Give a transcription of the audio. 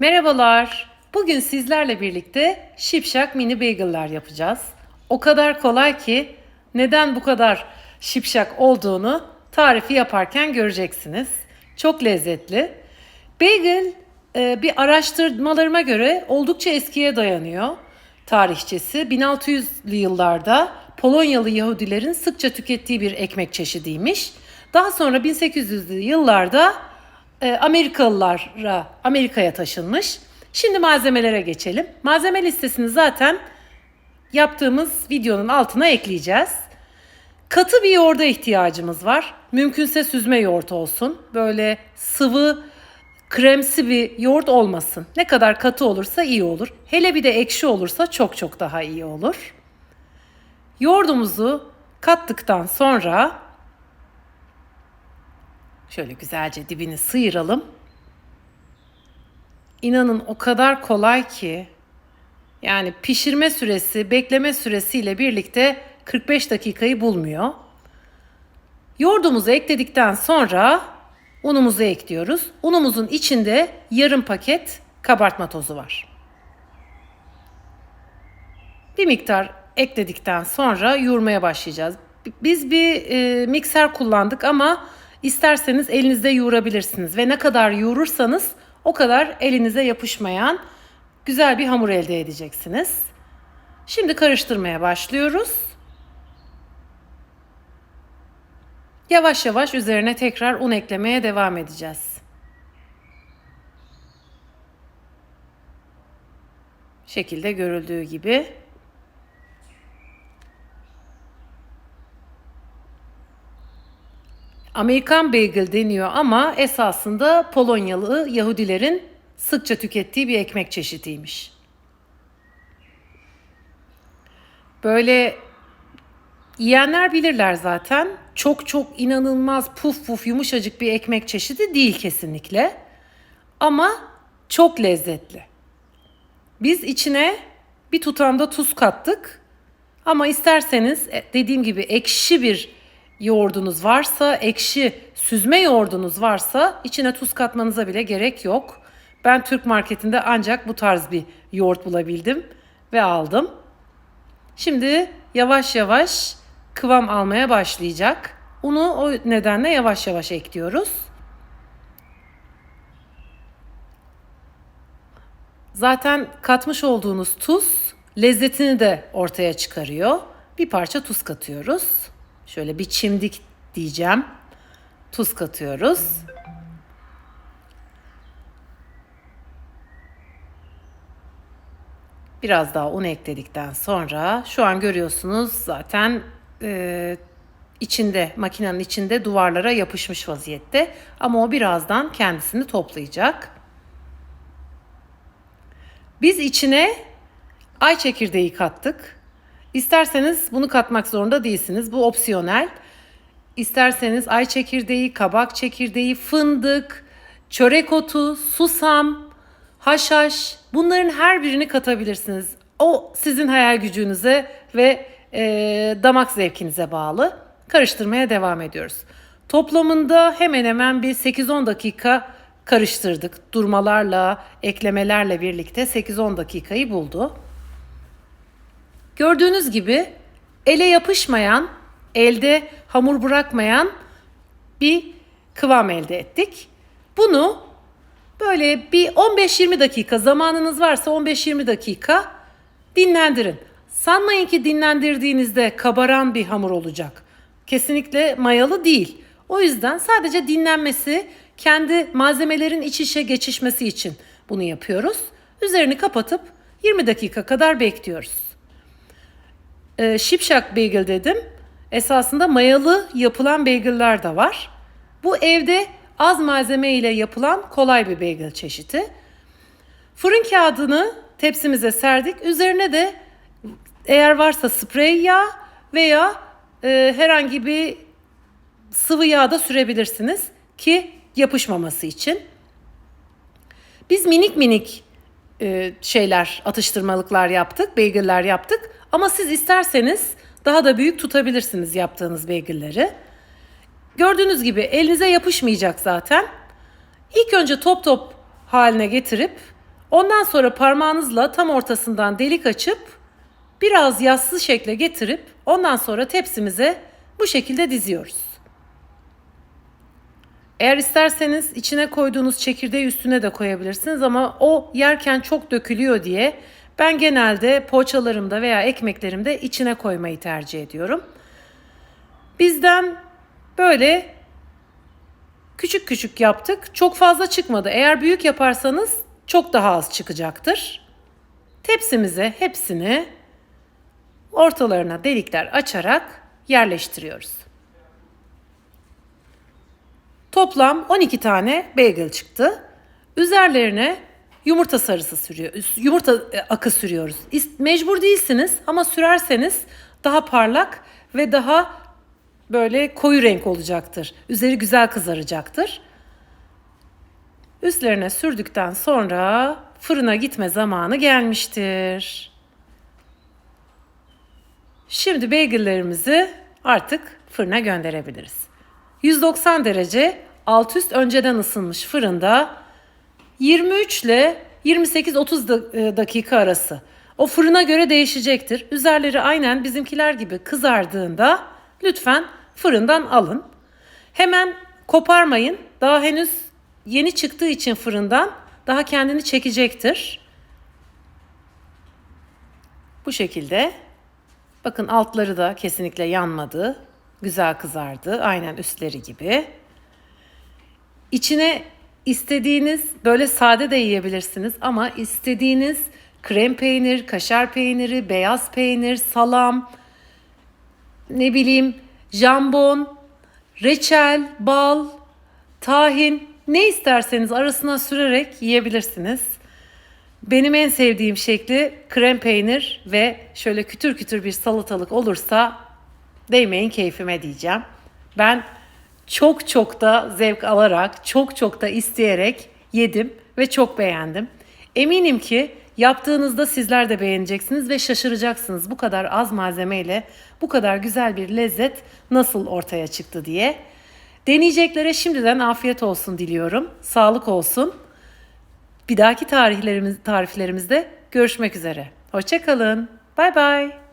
Merhabalar. Bugün sizlerle birlikte şipşak mini bagel'lar yapacağız. O kadar kolay ki neden bu kadar şipşak olduğunu tarifi yaparken göreceksiniz. Çok lezzetli. Bagel e, bir araştırmalarıma göre oldukça eskiye dayanıyor tarihçesi. 1600'lü yıllarda Polonyalı Yahudilerin sıkça tükettiği bir ekmek çeşidiymiş. Daha sonra 1800'lü yıllarda e, Amerikalılara Amerika'ya taşınmış. Şimdi malzemelere geçelim. Malzeme listesini zaten yaptığımız videonun altına ekleyeceğiz. Katı bir yoğurda ihtiyacımız var. Mümkünse süzme yoğurt olsun. Böyle sıvı, kremsi bir yoğurt olmasın. Ne kadar katı olursa iyi olur. Hele bir de ekşi olursa çok çok daha iyi olur. Yoğurdumuzu kattıktan sonra şöyle güzelce dibini sıyıralım. İnanın o kadar kolay ki yani pişirme süresi, bekleme süresiyle birlikte 45 dakikayı bulmuyor. Yoğurdumuzu ekledikten sonra unumuzu ekliyoruz. Unumuzun içinde yarım paket kabartma tozu var. Bir miktar ekledikten sonra yoğurmaya başlayacağız. Biz bir e, mikser kullandık ama isterseniz elinizde yoğurabilirsiniz ve ne kadar yoğurursanız o kadar elinize yapışmayan güzel bir hamur elde edeceksiniz. Şimdi karıştırmaya başlıyoruz. Yavaş yavaş üzerine tekrar un eklemeye devam edeceğiz. Şekilde görüldüğü gibi. Amerikan bagel deniyor ama esasında Polonyalı Yahudilerin sıkça tükettiği bir ekmek çeşidiymiş. Böyle yiyenler bilirler zaten. Çok çok inanılmaz puf puf yumuşacık bir ekmek çeşidi değil kesinlikle. Ama çok lezzetli. Biz içine bir tutamda tuz kattık. Ama isterseniz e, dediğim gibi ekşi bir yoğurdunuz varsa, ekşi süzme yoğurdunuz varsa içine tuz katmanıza bile gerek yok. Ben Türk marketinde ancak bu tarz bir yoğurt bulabildim ve aldım. Şimdi yavaş yavaş kıvam almaya başlayacak. Unu o nedenle yavaş yavaş ekliyoruz. Zaten katmış olduğunuz tuz lezzetini de ortaya çıkarıyor. Bir parça tuz katıyoruz. Şöyle bir çimdik diyeceğim. Tuz katıyoruz. Biraz daha un ekledikten sonra şu an görüyorsunuz zaten e, içinde makinenin içinde duvarlara yapışmış vaziyette ama o birazdan kendisini toplayacak. Biz içine ay çekirdeği kattık. İsterseniz bunu katmak zorunda değilsiniz. Bu opsiyonel. İsterseniz ay çekirdeği, kabak çekirdeği, fındık, çörek otu, susam, haşhaş bunların her birini katabilirsiniz. O sizin hayal gücünüze ve e, damak zevkinize bağlı. Karıştırmaya devam ediyoruz. Toplamında hemen hemen bir 8-10 dakika karıştırdık. Durmalarla, eklemelerle birlikte 8-10 dakikayı buldu. Gördüğünüz gibi ele yapışmayan, elde hamur bırakmayan bir kıvam elde ettik. Bunu böyle bir 15-20 dakika zamanınız varsa 15-20 dakika dinlendirin. Sanmayın ki dinlendirdiğinizde kabaran bir hamur olacak. Kesinlikle mayalı değil. O yüzden sadece dinlenmesi, kendi malzemelerin iç içe geçişmesi için bunu yapıyoruz. Üzerini kapatıp 20 dakika kadar bekliyoruz. Ee, şipşak bagel dedim. Esasında mayalı yapılan bagel'lar da var. Bu evde az malzeme ile yapılan kolay bir bagel çeşidi. Fırın kağıdını tepsimize serdik. Üzerine de eğer varsa sprey yağ veya e, herhangi bir sıvı yağ da sürebilirsiniz ki yapışmaması için. Biz minik minik e, şeyler, atıştırmalıklar yaptık, bagel'ler yaptık. Ama siz isterseniz daha da büyük tutabilirsiniz yaptığınız bagel'leri. Gördüğünüz gibi elinize yapışmayacak zaten. İlk önce top top haline getirip Ondan sonra parmağınızla tam ortasından delik açıp biraz yassı şekle getirip ondan sonra tepsimize bu şekilde diziyoruz. Eğer isterseniz içine koyduğunuz çekirdeği üstüne de koyabilirsiniz ama o yerken çok dökülüyor diye ben genelde poğaçalarımda veya ekmeklerimde içine koymayı tercih ediyorum. Bizden böyle küçük küçük yaptık. Çok fazla çıkmadı. Eğer büyük yaparsanız çok daha az çıkacaktır. Tepsimize hepsini ortalarına delikler açarak yerleştiriyoruz. Toplam 12 tane bagel çıktı. Üzerlerine yumurta sarısı sürüyor. Yumurta e, akı sürüyoruz. Mecbur değilsiniz ama sürerseniz daha parlak ve daha böyle koyu renk olacaktır. Üzeri güzel kızaracaktır. Üstlerine sürdükten sonra fırına gitme zamanı gelmiştir. Şimdi bagellerimizi artık fırına gönderebiliriz. 190 derece alt üst önceden ısınmış fırında 23 ile 28-30 da- e, dakika arası. O fırına göre değişecektir. Üzerleri aynen bizimkiler gibi kızardığında lütfen fırından alın. Hemen koparmayın. Daha henüz yeni çıktığı için fırından daha kendini çekecektir. Bu şekilde. Bakın altları da kesinlikle yanmadı. Güzel kızardı. Aynen üstleri gibi. İçine istediğiniz böyle sade de yiyebilirsiniz ama istediğiniz krem peynir, kaşar peyniri, beyaz peynir, salam, ne bileyim jambon, reçel, bal, tahin ne isterseniz arasına sürerek yiyebilirsiniz. Benim en sevdiğim şekli krem peynir ve şöyle kütür kütür bir salatalık olursa değmeyin keyfime diyeceğim. Ben çok çok da zevk alarak, çok çok da isteyerek yedim ve çok beğendim. Eminim ki yaptığınızda sizler de beğeneceksiniz ve şaşıracaksınız bu kadar az malzemeyle bu kadar güzel bir lezzet nasıl ortaya çıktı diye. Deneyeceklere şimdiden afiyet olsun diliyorum. Sağlık olsun. Bir dahaki tarihlerimiz, tariflerimizde görüşmek üzere. Hoşçakalın. Bay bay.